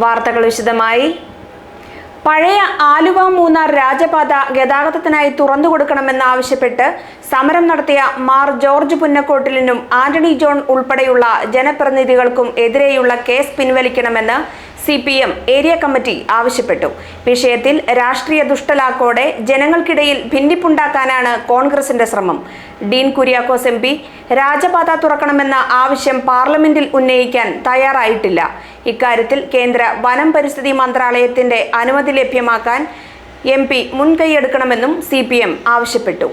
വാർത്തകൾ വിശദമായി. പഴയ ആലുവ മൂന്നാർ രാജപാത ഗതാഗതത്തിനായി തുറന്നു കൊടുക്കണമെന്നാവശ്യപ്പെട്ട് സമരം നടത്തിയ മാർ ജോർജ് പുന്നക്കോട്ടിലിനും ആന്റണി ജോൺ ഉൾപ്പെടെയുള്ള ജനപ്രതിനിധികൾക്കും എതിരെയുള്ള കേസ് പിൻവലിക്കണമെന്ന് C P M area committee ആവശ്യപ്പെട്ടു. വിഷയത്തിൽ രാഷ്ട്രീയ ദുഷ്ടലാക്കോടെ ജനങ്ങൾക്കിടയിൽ ഭിന്നിപ്പുണ്ടാക്കാനാണ് കോൺഗ്രസിന്റെ ശ്രമം. Dean Kuriakose M P Rajapatha തുറക്കണമെന്ന ആവശ്യം പാർലമെന്റിൽ ഉന്നയിക്കാൻ തയ്യാറായിട്ടില്ല. ഇക്കാര്യത്തിൽ കേന്ദ്ര വനം പരിസ്ഥിതി മന്ത്രാലയത്തിന്റെ അനുമതി ലഭ്യമാക്കാൻ എം പി മുൻകൈയെടുക്കണമെന്നും സി പി എം ആവശ്യപ്പെട്ടു.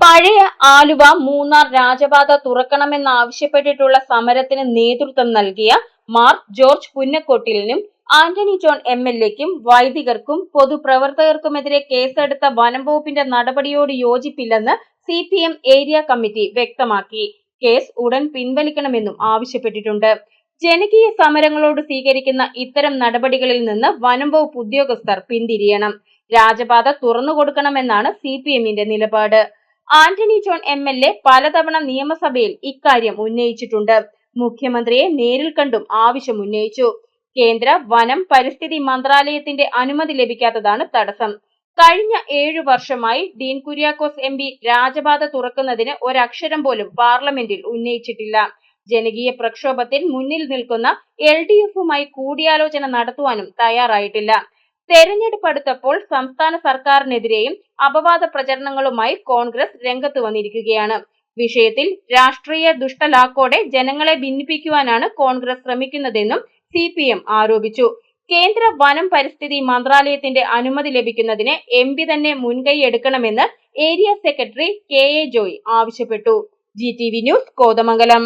പഴയ ആലുവ മൂന്നാർ രാജപാത തുറക്കണമെന്നാവശ്യപ്പെട്ടിട്ടുള്ള സമരത്തിന് നേതൃത്വം നൽകിയ മാർ ജോർജ് പുന്നക്കൊട്ടിലിനും ആന്റണി ജോൺ എം എൽ എക്കും വൈദികർക്കും പൊതുപ്രവർത്തകർക്കുമെതിരെ കേസെടുത്ത വനം വകുപ്പിന്റെ നടപടിയോട് യോജിപ്പില്ലെന്ന് C P M area committee വ്യക്തമാക്കി. കേസ് ഉടൻ പിൻവലിക്കണമെന്നും ആവശ്യപ്പെട്ടിട്ടുണ്ട്. ജനകീയ സമരങ്ങളോട് സ്വീകരിക്കുന്ന ഇത്തരം നടപടികളിൽ നിന്ന് വനം വകുപ്പ് ഉദ്യോഗസ്ഥർ പിന്തിരിയണം. രാജപാത തുറന്നു കൊടുക്കണമെന്നാണ് സി പി എമ്മിന്റെ നിലപാട്. Antony John M L A പലതവണ നിയമസഭയിൽ ഇക്കാര്യം ഉന്നയിച്ചിട്ടുണ്ട്. മുഖ്യമന്ത്രിയെ നേരിൽ കണ്ടും ആവശ്യം ഉന്നയിച്ചു. കേന്ദ്ര വനം പരിസ്ഥിതി മന്ത്രാലയത്തിന്റെ അനുമതി ലഭിക്കാത്തതാണ് തടസ്സം. കഴിഞ്ഞ ഏഴു വർഷമായി ഡീൻ കുര്യാക്കോസ് എം രാജപാത തുറക്കുന്നതിന് ഒരക്ഷരം പോലും പാർലമെന്റിൽ ഉന്നയിച്ചിട്ടില്ല. ജനകീയ പ്രക്ഷോഭത്തിൽ മുന്നിൽ നിൽക്കുന്ന എൽ ഡി എഫുമായി കൂടിയാലോചന നടത്തുവാനും തയ്യാറായിട്ടില്ല. തെരഞ്ഞെടുപ്പ് അടുത്തപ്പോൾ സംസ്ഥാന സർക്കാരിനെതിരെയും അപവാദ പ്രചരണങ്ങളുമായി കോൺഗ്രസ് രംഗത്ത് വന്നിരിക്കുകയാണ്. വിഷയത്തിൽ രാഷ്ട്രീയ ദുഷ്ടലാക്കോടെ ജനങ്ങളെ ഭിന്നിപ്പിക്കുവാനാണ് കോൺഗ്രസ് ശ്രമിക്കുന്നതെന്നും സി പി എം ആരോപിച്ചു. കേന്ദ്ര വനം പരിസ്ഥിതി മന്ത്രാലയത്തിന്റെ അനുമതി ലഭിക്കുന്നതിന് എം പി തന്നെ മുൻകൈ എടുക്കണമെന്ന് area secretary K A Joy ആവശ്യപ്പെട്ടു. G T V news Kothamangalam.